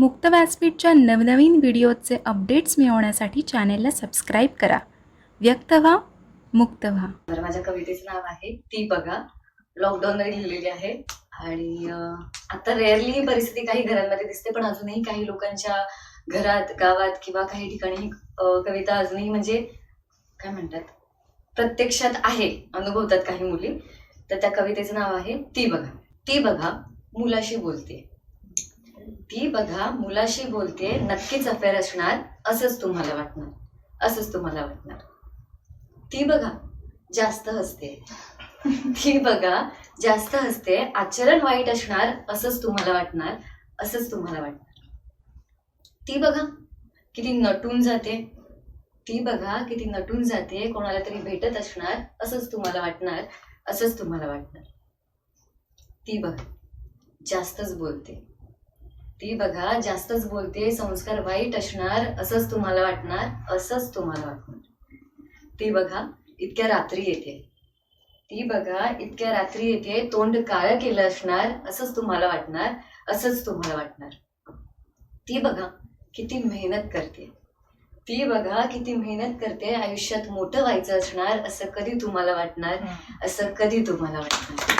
मुक्त व्यासपीठच्या नवनवीन व्हिडिओचे अपडेट्स मिळवण्यासाठी चॅनेलला सबस्क्राईब करा. व्यक्त व्हा मुक्त व्हा. तर माझ्या कवितेचं नाव आहे ती बघा. लॉकडाऊनमध्ये लिहिलेली आहे. आणि आता रेअरली ही परिस्थिती काही घरांमध्ये दिसते पण अजूनही काही लोकांच्या घरात गावात किंवा काही ठिकाणी कविता अजूनही म्हणजे काय म्हणतात प्रत्यक्षात आहे अनुभवतात काही मुली. तर त्या कवितेचं नाव आहे ती बघा. ती बघा मुलाशी बोलते. ती बघा मुलाशी बोलते नक्कीच अफेअर असणार असंच तुम्हाला वाटणार. असंच तुम्हाला वाटणार. ती बघा जास्त हसते. ती बघा जास्त हसते आचरण वाईट असणार असंच तुम्हाला वाटणार असंच तुम्हाला वाटणार. ती बघा किती नटून जाते. ती बघा किती नटून जाते कोणाला तरी भेटत असणार असंच तुम्हाला वाटणार असंच तुम्हाला वाटणार. ती बघा जास्तच बोलते. ती बघा जास्तच बोलते संस्कार वाईट असणार असंच तुम्हाला वाटणार असंच तुम्हाला वाटणार. ती बघा इतक्या रात्री येते. ती बघा इतक्या रात्री येते तोंड काळं केलं असणार असंच तुम्हाला वाटणार असंच तुम्हाला वाटणार. ती बघा किती मेहनत करते. ती बघा किती मेहनत करते आयुष्यात मोठं व्हायचं असणार असं कधी तुम्हाला वाटणार असं कधी तुम्हाला वाटणार.